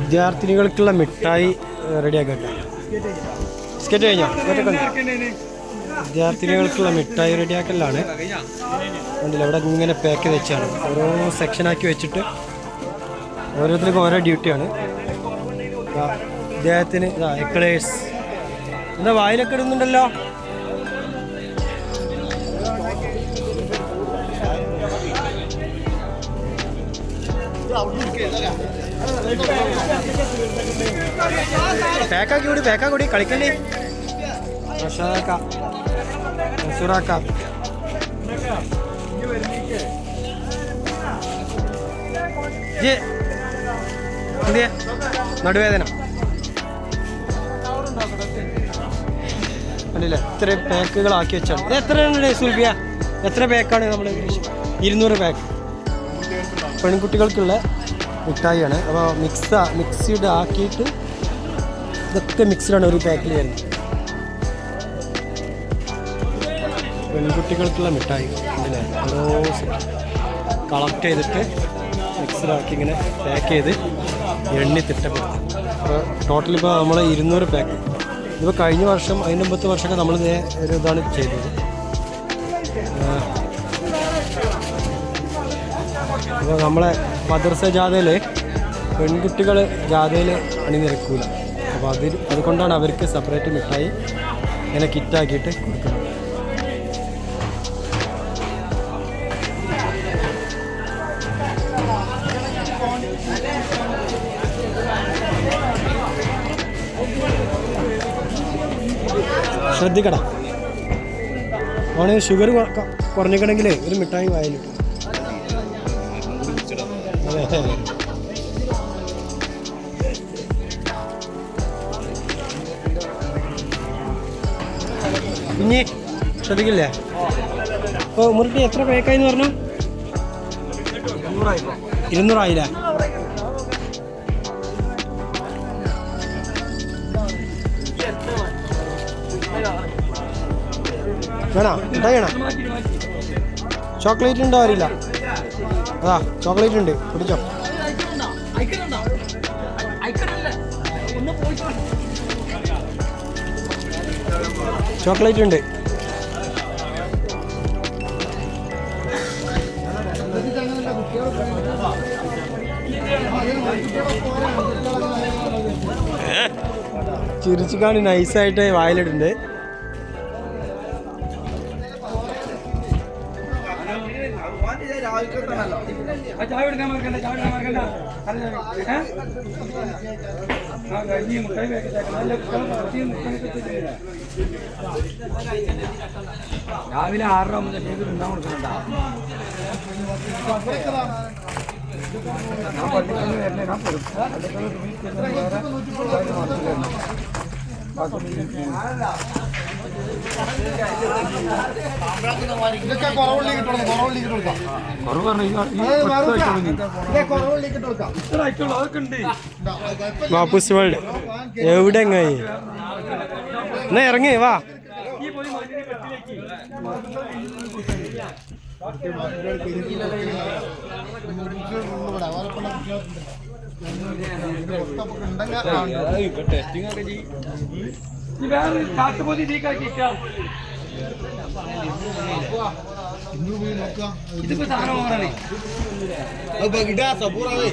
വിദ്യാർത്ഥിനികൾക്കുള്ള മിഠായി റെഡിയാക്കട്ടെ. സ്കെറ്റ് കഴിഞ്ഞോ? വിദ്യാർത്ഥിനികൾക്കുള്ള മിഠായി റെഡിയാക്കലാണ്. ഉണ്ടല്ലോ ഇവിടെ ഇങ്ങനെ പാക്ക് വെച്ചാണ്. ഓരോ സെക്ഷനാക്കി വെച്ചിട്ട് ഓരോരുത്തർക്കും ഓരോ ഡ്യൂട്ടിയാണ് ഇദ്ദേഹത്തിന് എക്ലേഴ്സ് എന്താ വായിലൊക്കെ ഇടുന്നുണ്ടല്ലോ? പാക്കാക്കി കൂടി പാക്കാക്കി കൂടി കളിക്കണ്ടേ മഷാക്ക മസൂറാക്ക ജി എന്തിയെ? നടുവേദന. അല്ലല്ല എത്ര പാക്കുകളാക്കി വെച്ചാണ്. ഇത് എത്ര സുൽബിയ എത്ര പാക്കാണ് നമ്മൾ ഇരുന്നൂറ് പാക്ക്. പെൺകുട്ടികൾക്കുള്ള മിഠായിയാണ്. അപ്പോൾ മിക്സ് മിക്സിഡ് ആക്കിയിട്ട് ഇതൊക്കെ മിക്സിലാണ് ഒരു പാക്കിൽ വരുന്നത് പെൺകുട്ടികൾക്കുള്ള മിഠായി ഉണ്ടല്ലേ ഓരോ കളക്ട് ചെയ്തിട്ട് മിക്സിലാക്കി ഇങ്ങനെ പാക്ക് ചെയ്ത് എണ്ണി തിട്ടപ്പെടുത്തി. അപ്പോൾ ടോട്ടൽ ഇപ്പോൾ നമ്മൾ ഇരുന്നൂറ് പാക്ക്. ഇതിപ്പോൾ കഴിഞ്ഞ വർഷം അതിന്റെ മുമ്പത്തെ വർഷമൊക്കെ നമ്മൾ ഒരു ഇതാണ് ചെയ്തത്. അപ്പോൾ നമ്മളെ മദർസ ജാഥയിൽ പെൺകുട്ടികൾ ജാഥയിൽ അണിനിരക്കൂല. അപ്പോൾ അതിൽ അതുകൊണ്ടാണ് അവർക്ക് സെപ്പറേറ്റ് മിഠായി ഇങ്ങനെ കിറ്റാക്കിയിട്ട് കൊടുക്കുന്നത്. ശ്രദ്ധിക്കട. ഓണേ ഷുഗർ കുറഞ്ഞിക്കണമെങ്കിൽ ഒരു മിഠായി വായിലിട്ടു. ഇനി ശ്രദ്ധിക്കില്ലേ? ഓ മുറുട്ടി എത്ര പേക്കായി എന്ന് പറഞ്ഞു? ഇരുന്നൂറായില്ലേ? വേണോ? വേണോ ചോക്ലേറ്റ് ഉണ്ടോ അറിയില്ല അതാ ചോക്ലേറ്റ് ഉണ്ട്. കുടിച്ചോ. ചോക്ലേറ്റ് ഉണ്ട്. ചിരിച്ചുകാണ് നൈസായിട്ട് വായിലിട്ടുണ്ട് രാവിലെ ആറര മുതൽ ചെയ്ത് ഉണ്ടാവും കൊടുക്കുന്നുണ്ടാ. ഞാൻ ഇതൊക്കെ കൊടുക്കാം കുറവ് പറഞ്ഞു വേൾഡ്. എവിടെ എങ്ങായി എന്നാ ഇറങ്ങി വാ. ഈ വേറെ കാട്ടുപോതി നീക്കാക്കിക്കാം ഇതിപ്പോ സാധനം ഓടാണേ ഇടാ സബൂറാവേ.